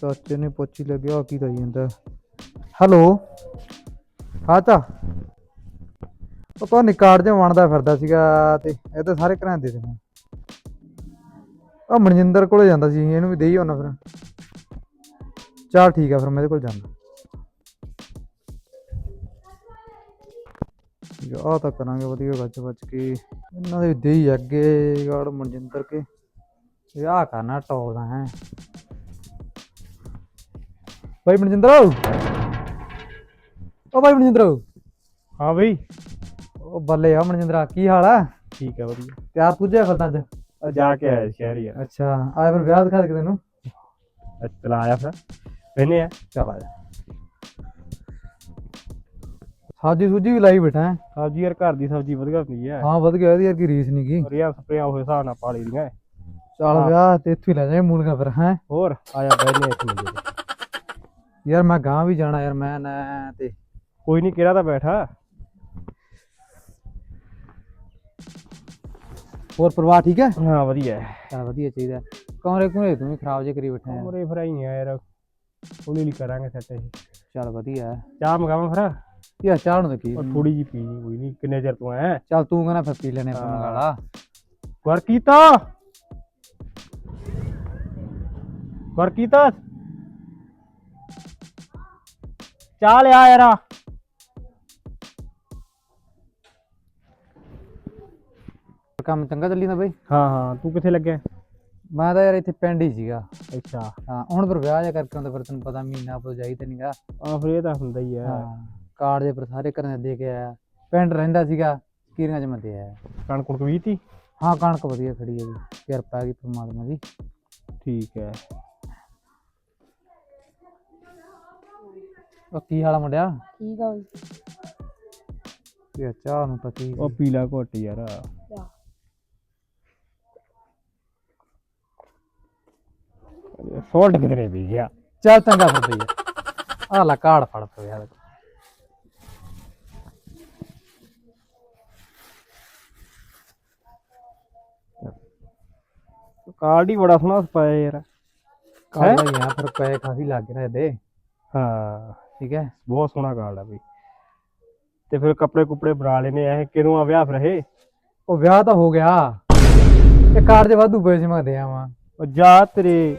ਚਾਚੇ ਨੇ ਪੁੱਛ ਲੱਗਿਆ ਕੀ ਕਰੀ ਜਾਂਦਾ? ਹੈਲੋ ਹਾਂ ਚਾ ਉਹ ਕੋ ਨਿਕਾੜ ਜਿਹਾ ਬਣਦਾ ਫਿਰਦਾ ਸੀਗਾ ਤੇ ਇਹ ਤਾਂ ਸਾਰੇ ਘਰਾਂ ਦੇ ਦੇ ਮੈਂ ਮਨਜਿੰਦਰ ਕੋਲੇ ਜਾਂਦਾ ਸੀ, ਇਹਨੂੰ ਵੀ ਦੇਈ ਹੋਣਾ ਫਿਰ। ਚਲ ਠੀਕ ਆ ਫਿਰ, ਮੈਂ ਇਹਦੇ ਕੋਲ ਜਾਂਦਾ। ਆ ਤਾਂ ਕਰਾਂਗੇ ਵਧੀਆ ਗੱਜ ਵੱਜ ਕੇ। ਇਹਨਾਂ ਦੇ ਦੇਈ ਅੱਗੇ ਗਾੜ ਮਨਜਿੰਦਰ ਕੇ। ਵਿਆਹ ਕਰਨਾ ਟੌਪ ਦਾ ਹੈ। ਭਾਈ ਮਨਜਿੰਦਰ। ਓ ਭਾਈ ਮਨਜਿੰਦਰ। ਹਾਂ ਬਈ। ਉਹ ਬੱਲੇ ਆ ਮਨਜਿੰਦਰਾ ਕੀ ਹਾਲ ਆ? ਠੀਕ ਹੈ ਵਧੀਆ। ਤਿਆਰ ਪੁੱਜਿਆ ਅੱਜ? ਆ ਜਾ ਕੇ ਆਇਆ ਸ਼ਹਿਰ ਯਾਰ ਅੱਛਾ ਆਇਆ ਫਿਰ ਵਿਆਹ ਦਿਖਾ ਦੇ ਤੈਨੂੰ? ਚਲਾ ਆਇਆ ਫਿਰ। ਮੈਨੇ ਆ। ਚਲ ਆ ਜਾ। ਸਬਜ਼ੀ ਸੁਜੀ ਵੀ ਲਾਈ ਬੈਠਾ ਹੈ। ਸਬਜ਼ੀ ਯਾਰ ਘਰ ਦੀ ਸਬਜ਼ੀ ਵਧੀਆ ਹੁੰਦੀ ਹੈ ਹਾਂ ਵਧ ਗਿਆ ਇਹਦੀ ਯਾਰ ਕੀ ਰੀਸ ਨਹੀਂ ਗਈ ਰਿਆ ਸਪਰੇਆਂ ਹੋਏ ਹਿਸਾਬ ਨਾਲ ਪਾਲੀ ਦੀਆਂ ਚੱਲ। ਵਿਆਹ ਤੇ ਇੱਥੋਂ ਹੀ ਲੈ ਜਾਏ ਮੂਲੀਆਂ ਫਿਰ ਹੈ। ਹੋਰ ਆ ਜਾ ਬੈਠਨੇ ਇੱਥੇ। ਯਾਰ ਮੈਂ ਗਾਂ ਵੀ ਜਾਣਾ ਯਾਰ ਮੈਂ ਨਾ ਤੇ ਕੋਈ ਨਹੀਂ ਕਿਹੜਾ ਤਾਂ ਬੈਠਾ? ਹੋਰ ਪਰਿਵਾਰ ਠੀਕ ਹੈ? ਹਾਂ ਵਧੀਆ। ਹੈ ਚੱਲ ਵਧੀਆ ਚਾਹੀਦਾ। ਕਮਰੇ ਕੁਮਰੇ ਤੂੰ ਵੀ ਖਰਾਬ ਜੇ ਕਰੀ ਬੈਠਾ ਹੈ ਉਮਰੇ ਫਿਰ ਆਈ ਆ ਯਾਰ। ਹੌਲੀ ਹੌਲੀ ਕਰਾਂਗੇ ਸੈੱਟ ਇਹ। ਚੱਲ ਵਧੀਆ। ਹੈ। ਚਾਹ ਮਗਾਵਾਂ ਫਿਰ? ਯਾਰ ਚਾਹ ਨੂੰ ਤਾਂ ਕੀ ਉਹ ਥੋੜੀ ਜੀ ਪੀ ਕੋਈ ਨਹੀਂ। ਕਿੰਨੇ ਚਿਰ ਤੋਂ ਆਇਆ ਚੱਲ ਤੂੰ ਕਹਿੰਦਾ ਫਿਰ ਪੀ ਲੈਣੇ ਆਪਾਂ ਹਾਂ। ਮੰਗਾਲਾ ਵਰ ਕੀਤਾ ਵਰ ਕੀਤਾ ਚਾਹ ਲਿਆ ਯਾਰਾ। ਕੰਮ ਚੰਗਾ ਚੱਲੀ ਨਾ ਬਈ। ਹਾਂ ਹਾਂ। ਤੂੰ ਕਿੱਥੇ ਲੱਗਿਆ? ਮੈਂ ਤਾਂ ਯਾਰ ਇੱਥੇ ਪਿੰਡ ਹੀ ਸੀਗਾ। ਅੱਛਾ। ਹਾਂ ਹੁਣ ਪਰ ਵਿਆਹ ਜਾ ਕਰਕੇ ਹੁੰਦਾ ਫਿਰ ਤੈਨੂੰ ਪਤਾ ਮਹੀਨਾ ਪੋ ਜਾਈ ਤੇ ਨਹੀਂਗਾ ਆ ਫਿਰ ਇਹ ਤਾਂ ਹੁੰਦਾ ਹੀ ਆ। ਹਾਂ ਕਾਰਡ ਦੇ ਪਰ ਸਾਰੇ ਘਰਾਂ ਦੇ ਦੇ ਕੇ ਆਇਆ। ਪਿੰਡ ਰਹਿੰਦਾ ਸੀਗਾ ਕੀਰੀਆਂ ਚ ਮੈਂ ਦੇ ਆਇਆ। ਕਣਕ ਕੁਣਕ ਵੀ ਤੀ ਹਾਂ ਕਣਕ ਵਧੀਆ ਖੜੀ ਹੈ ਜੀ। ਕਿਰਪਾ ਹੈਗੀ ਪਰਮਾਤਮਾ ਦੀ। ਠੀਕ ਹੈ। ਉਹ ਕੀ ਹਾਲ ਆ ਮੁੰਡਿਆ? ਠੀਕ ਆ ਬਈ। ਇਹ ਚਾਹ ਨੂੰ ਤਾਂ ਕੀ ਉਹ ਪੀਲਾ ਘੁੱਟ ਯਾਰ। ਲਿਆ। ਸੋਲਟ ਕਿਧਰੇ ਵੀ ਗਿਆ? ਚੱਲ ਚੰਗਾ ਫਿਰ ਬਈ। ਆ ਲੈ ਕਾਰਡ ਫੜ ਪਿਆ ਯਾਰ। ਕਾਰਡ ਹੀ ਬੜਾ ਸੋਹਣਾ ਪਾਇਆ ਯਾਰ। ਕਾਰਡ ਦਾ ਹੀ ਆ ਫਿਰ ਪੈ ਖਾਸੀ ਲੱਗ ਰਿਹਾ ਇਹਦੇ। ਹਾਂ। ਠੀਕ ਹੈ ਬਹੁਤ ਸੋਹਣਾ ਕਾਰਡ ਆ ਬਈ। ਤੇ ਫਿਰ ਕੱਪੜੇ ਕੁਪੜੇ ਬਣਾ ਲੈਨੇ ਇਹ ਕਿਦੋਂ ਆ ਵਿਆਹ ਫਿਰ ਇਹ? ਉਹ ਵਿਆਹ ਤਾਂ ਹੋ ਗਿਆ। ਇਹ ਕਾਰਡ 'ਚ ਵਾਧੂ ਪੈਸੇ ਮੈਂ ਦੇ ਆਵਾਂ ਉਹ ਜਾ ਤੇਰੇ।